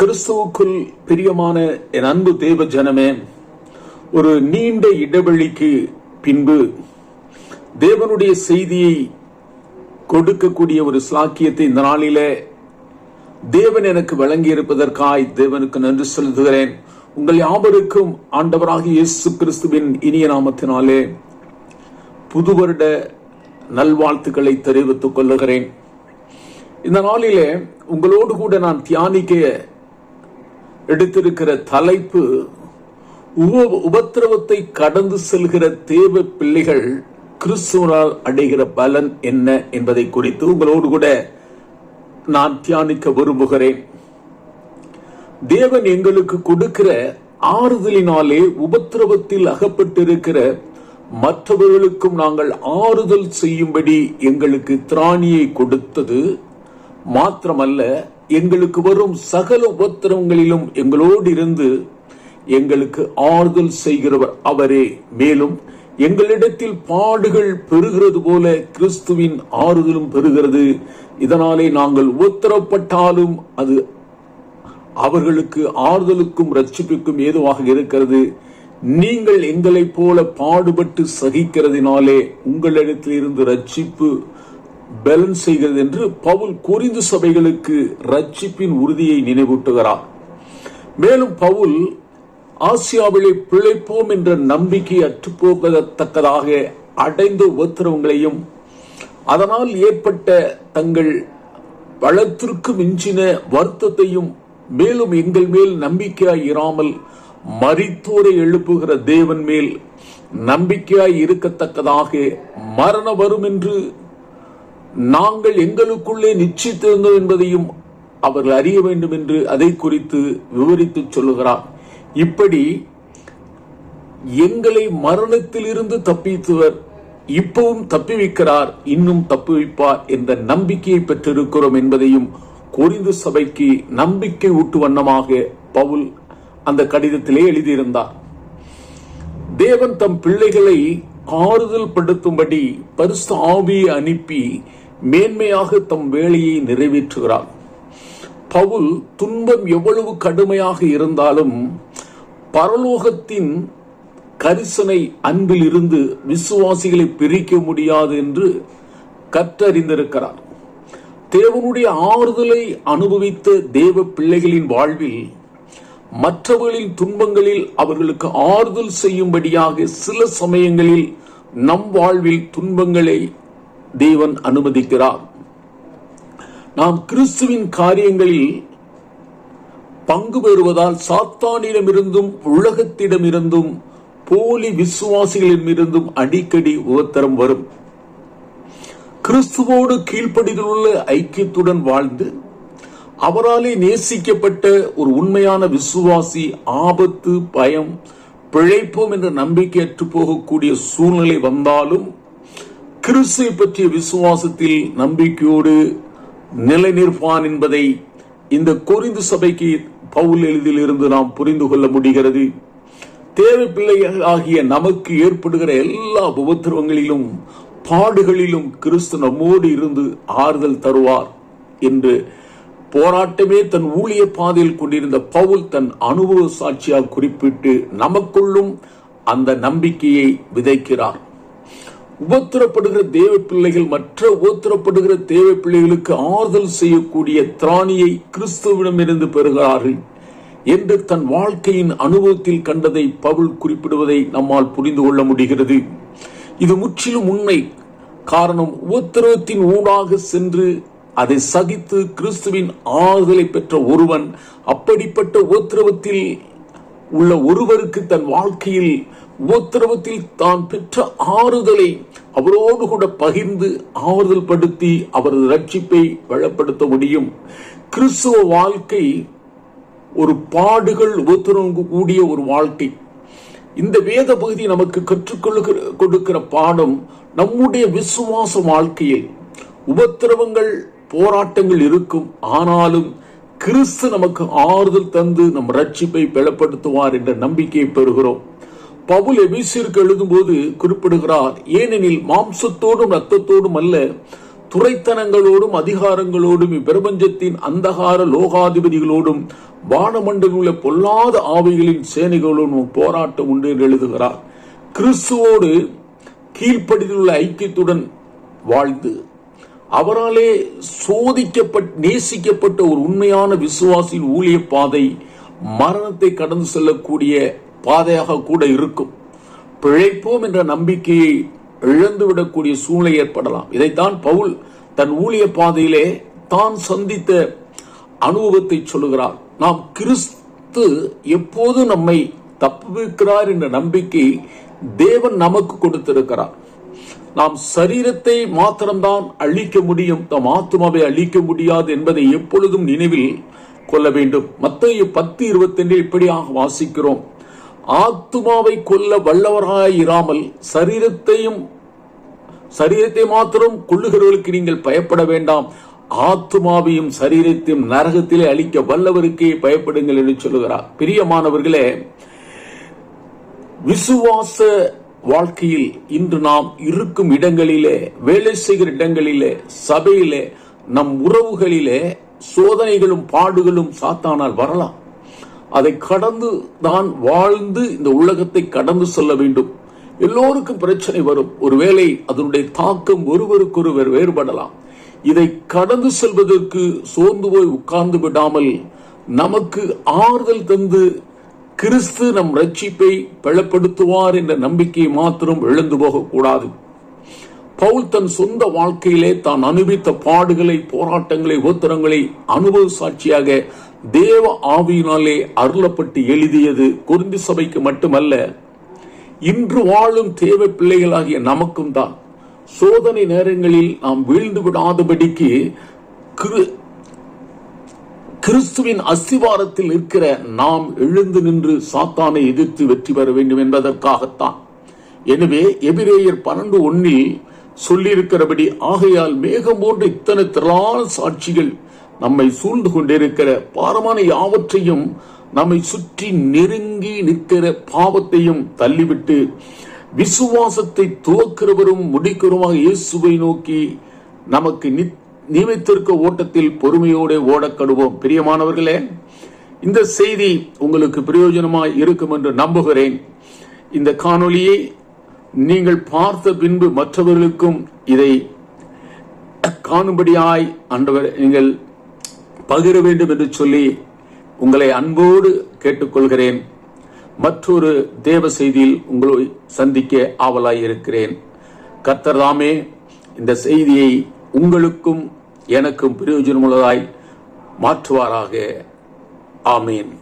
கிறிஸ்துவுக்குள் பிரியமான என் அன்பு தேவ ஜனமே ஒரு நீண்ட இடைவெளிக்கு பின்பு தேவனுடைய செய்தியை கொடுக்கக்கூடிய ஒரு சாக்கியத்தை இந்த நாளிலே தேவன் எனக்கு வழங்கி இருப்பதற்காய் தேவனுக்கு நன்றி செலுத்துகிறேன். உங்கள் யாவருக்கும் ஆண்டவராக இயேசு கிறிஸ்துவின் இனிய நாமத்தினாலே புது வருட நல்வாழ்த்துக்களை தெரிவித்துக் கொள்ளுகிறேன். இந்த நாளிலே உங்களோடு கூட நான் தியானிக்க எடுத்திருக்கிற தலைப்பு உப- உபத்திரவத்தை கடந்து செல்கிற தேவ பிள்ளைகள் கிறிஸ்துவனால் அடைகிற பலன் என்ன என்பதை குறித்து உங்களோடு கூட நான் தியானிக்க விரும்புகிறேன். தேவன் எங்களுக்கு கொடுக்கிற ஆறுதலினாலே உபத்திரவத்தில் அகப்பட்டிருக்கிற மற்றவர்களுக்கும் நாங்கள் ஆறுதல் செய்யும்படி எங்களுக்கு திராணியை கொடுத்தது. மாத்திரமல்ல எங்களுக்கு வரும் சகல உபத்திரவங்களிலும் எங்களோடு இருந்து எங்களுக்கு ஆறுதல் செய்கிறவர் அவரே. மேலும் எங்களிடத்தில் பாடுகள் பெறுகிறது போல கிறிஸ்துவின் ஆறுதலும் பெறுகிறது. இதனாலே நாங்கள் உத்தரப்பட்டாலும் அது அவர்களுக்கு ஆறுதலுக்கும் ரட்சிப்புக்கும் ஏதுவாக இருக்கிறது. நீங்கள் எங்களைப் போல பாடுபட்டு சகிக்கிறதினாலே உங்களிடத்தில் இருந்து ரட்சிப்பு பேலன்ஸ் செய்கிறது என்று பவுல் குறிந்து சபைகளுக்கு ரட்சிப்பின் உறுதியை நினைவூட்டுகிறார். மேலும் பவுல் ஆசியாவிலே பிழைப்போம் என்ற நம்பிக்கை அற்றுப்போகத்தக்கதாக அடைந்த உபத்திரவங்களையும் அதனால் ஏற்பட்ட தங்கள் பலத்திற்கு மிஞ்சின வருத்தத்தையும் மேலும் எங்கள் மேல் நம்பிக்கையாய் இராமல் மறித்தோரை எழுப்புகிற தேவன் மேல் நம்பிக்கையாய் இருக்கத்தக்கதாக மரணம் வரும் என்று நாங்கள் எங்களுக்குள்ளே நிச்சயித்திருந்தோம் என்பதையும் அவர்கள் அறிய வேண்டும் என்று அதை குறித்து விவரித்து சொல்லுகிறார். இப்படி எங்களை மரணத்தில் இருந்து தப்பித்தவர் இப்பவும் தப்பி வைக்கிறார் இன்னும் தப்பி வைப்பார் என்ற நம்பிக்கையை பெற்றிருக்கிறோம் என்பதையும் குறிந்து சபைக்கு நம்பிக்கை ஊட்டு வண்ணமாக பவுல் அந்த கடிதத்திலே எழுதியிருந்தார். தேவன் தம் பிள்ளைகளை ஆறுதல் படுத்தும்படி பரிசு ஆவியை அனுப்பி மேன்மையாக தம் வேலையை நிறைவேற்றுகிறார். பவுல் துன்பம் எவ்வளவு கடுமையாக இருந்தாலும் பரலோகத்தின் கரிசனை அன்பில் இருந்து விசுவாசிகளை பிரிக்க முடியாது என்று கற்றறிந்திருக்கிறார். தேவனுடைய ஆறுதலை அனுபவித்த தேவ பிள்ளைகளின் வாழ்வில் மற்றவர்களின் துன்பங்களில் அவர்களுக்கு ஆறுதல் செய்யும்படியாக சில சமயங்களில் நம் வாழ்வில் துன்பங்களை தேவன் அனுமதிக்கிறார். நாம் கிறிஸ்துவின் காரியங்களில் பங்கு பெறுவதால் சாத்தானிடமிருந்தும் உலகத்திடமிருந்தும் போலி விசுவாசிகளிடமிருந்தும் அடிக்கடி உபத்திரம் வரும். கிறிஸ்துவோடு கீழ்ப்படிதல் உள்ள ஐக்கியத்துடன் வாழ்ந்து அவராலே நேசிக்கப்பட்ட ஒரு உண்மையான விசுவாசி ஆபத்து பயம் பிழைப்போம் என்ற நம்பிக்கையற்று போகக்கூடிய சூழ்நிலை வந்தாலும் கிறிஸ்துவை பற்றிய விசுவாசத்தில் நம்பிக்கையோடு நிலை நிற்பான் என்பதை இந்த கொரிந்து சபைக்கு பவுல் எளிதில் இருந்து நாம் புரிந்து கொள்ள முடிகிறது. தேவை பிள்ளைகள் ஆகிய நமக்கு ஏற்படுகிற எல்லா உபத்திரவங்களிலும் பாடுகளிலும் கிறிஸ்து நம்மோடு இருந்து ஆறுதல் தருவார் என்று போராட்டமே தன் ஊழிய பாதையில் கொண்டிருந்த பவுல் தன் அனுபவ சாட்சியால் குறிப்பிட்டு நமக்குள்ளும் அந்த நம்பிக்கையை விதைக்கிறார். உபத்திரப்படுகிற தேவ பிள்ளைகள் மற்ற உபத்திரப்படுகிற தேவ பிள்ளைகளுக்கு ஆறுதல் செய்யக்கூடிய திராணியை கிறிஸ்துவிடமிருந்து பெறுகிறார்கள் என்று தன் வாழ்க்கையின் அனுபவத்தில் கண்டதை பவுல் குறிப்பிடுவதை நம்மால் புரிந்து கொள்ள முடிகிறது. இது முற்றிலும் உண்மை. காரணம் உபத்திரவத்தின் ஊடாக சென்று அதை சகித்து கிறிஸ்துவின் ஆறுதலை பெற்ற ஒருவன் அப்படிப்பட்ட உபத்திரவத்தில் உள்ள ஒருவருக்கு தன் வாழ்க்கையில் உபத்திரவத்தில் தான் பெற்ற ஆறுதலை அவரோடு கூட பகிர்ந்து ஆறுதல் படுத்தி அவரது ரட்சிப்பை வளப்படுத்த முடியும். கிறிஸ்துவ வாழ்க்கை ஒரு பாடுகள் உபத்திரவம் கூடிய ஒரு வாழ்க்கை. இந்த வேத பகுதி நமக்கு கற்றுக்கொள்ளுகிற கொடுக்கிற பாடம் நம்முடைய விசுவாச வாழ்க்கையில் உபத்திரவங்கள் போராட்டங்கள் இருக்கும். ஆனாலும் கிறிஸ்து நமக்கு ஆறுதல் தந்து நம் ரட்சிப்பை பலப்படுத்துவார் என்ற நம்பிக்கையை பெறுகிறோம். பவுல் எபிசிற்கு எழுதும்போது குறிப்பிடுகிறார் ஏனெனில் மாம்சத்தோடும் ரத்தத்தோடும் அல்ல துறைத்தனங்களோடும் அதிகாரங்களோடும் இப்பிரபஞ்சத்தின் அந்தகார லோகாதிபதிகளோடும் வானமண்டல பொல்லாத ஆவிகளின் சேனைகளோடும் போராட்டம் உண்டு என்று எழுதுகிறார். கிறிஸ்துவோடு கீழ்ப்படிதலுள்ள ஐக்கியத்துடன் வாழ்ந்து அவராலே சோதிக்கப்பட் நேசிக்கப்பட்ட ஒரு உண்மையான விசுவாசியின் ஊழிய பாதை மரணத்தை கடந்து செல்லக்கூடிய பாதையாக கூட இருக்கும். பிழைப்போம் என்ற நம்பிக்கையை இழந்துவிடக்கூடிய சூழ்நிலை ஏற்படலாம். இதைத்தான் பவுல் தன் ஊழிய பாதையிலே தான் சந்தித்த அனுபவத்தை சொல்லுகிறார். நாம் கிறிஸ்து எப்போது நம்மை தப்புவிக்கிறார் என்ற நம்பிக்கை தேவன் நமக்கு கொடுத்திருக்கிறார். நாம் சரீரத்தை மாத்திரம்தான் அழிக்க முடியும் தம் ஆத்மாவை அழிக்க முடியாது என்பதை எப்பொழுதும் நினைவில் கொள்ள வேண்டும். மத்திய பத்து இருபத்தி இப்படியாக வாசிக்கிறோம். ஆத்துமாவை கொல்ல வல்லவராயிராமல் சரீரத்தையும் சரீரத்தை மாத்திரம் கொள்ளுகிறவர்களுக்கு நீங்கள் பயப்பட வேண்டாம். ஆத்துமாவையும் சரீரத்தையும் நரகத்திலே அழிக்க வல்லவருக்கே பயப்படுங்கள் என்று சொல்லுகிறார். பிரியமானவர்களே விசுவாச வாழ்க்கையில் இன்று நாம் இருக்கும் இடங்களிலே வேலை செய்கிற இடங்களிலே சபையிலே நம் உறவுகளிலே சோதனைகளும் பாடுகளும் சாத்தானால் வரலாம். அதை கடந்து தான் வாழ்ந்து இந்த உலகத்தை கடந்து செல்ல வேண்டும். எல்லோருக்கும் பிரச்சனை வரும். ஒருவேளை அதனுடைய தாக்கம் ஒருவருக்கொருவர் வேறுபடலாம். இதை கடந்து செல்வதற்கு சோர்ந்து போய் உட்கார்ந்து விடாமல் நமக்கு ஆறுதல் தந்து கிறிஸ்து நம் ரட்சிப்பை பலப்படுத்துவார் என்ற நம்பிக்கையை மாத்திரம் இழந்து போகக்கூடாது. பவுல் தன் சொந்த வாழ்க்கையிலே தான் அனுபவித்த பாடுகளை போராட்டங்களை உத்தரங்களை அனுபவ சாட்சியாக தேவ ஆவியினாலே அருளப்பட்டு எழுதியது குருந்தி சபைக்கு மட்டுமல்ல இன்று வாழும் தேவ பிள்ளைகளாகிய நமக்கும் தான். சோதனை நேரங்களில் நாம் வீழ்ந்து விடாதபடிக்கு கிரு- கிறிஸ்துவின் அஸ்திவாரத்தில் இருக்கிற நாம் எழுந்து நின்று சாத்தானை எதிர்த்து வெற்றி பெற வேண்டும் என்பதற்காகத்தான். எனவே எபிரேயர் பன்னெண்டு ஒன்னில் சொல்லியிருக்கிறபடி ஆகையால் மேகம் போன்ற இத்தனை திரளான சாட்சிகள் நம்மை சூழ்ந்து கொண்டிருக்கிற பாரமான யாவற்றையும் நம்மை சுற்றி நெருங்கி நிற்கிற பாவத்தையும் தள்ளிவிட்டு விசுவாசத்தை துவக்கிறவரும் முடிக்கிறவருமாக இயேசுவை நோக்கி நமக்கு நியமித்திருக்க ஓட்டத்தில் பொறுமையோடு ஓடக்கடுவோம் பிரியமானவர்களே இந்த செய்தி உங்களுக்கு பிரயோஜனமாய் இருக்கும் என்று நம்புகிறேன். இந்த காணொளியை நீங்கள் பார்த்த பின்பு மற்றவர்களுக்கும் இதை காணும்படியாய் அன்றவர் நீங்கள் பகிர வேண்டும் என்று சொல்லி உங்களை அன்போடு கேட்டுக்கொள்கிறேன். மற்றொரு தேவ செய்தியில் உங்களை சந்திக்க ஆவலாய் இருக்கிறேன். கத்தர் தாமே இந்த செய்தியை உங்களுக்கும் எனக்கும் பிரயோஜனமுள்ளதாய் மாற்றுவாராக. ஆமீன்.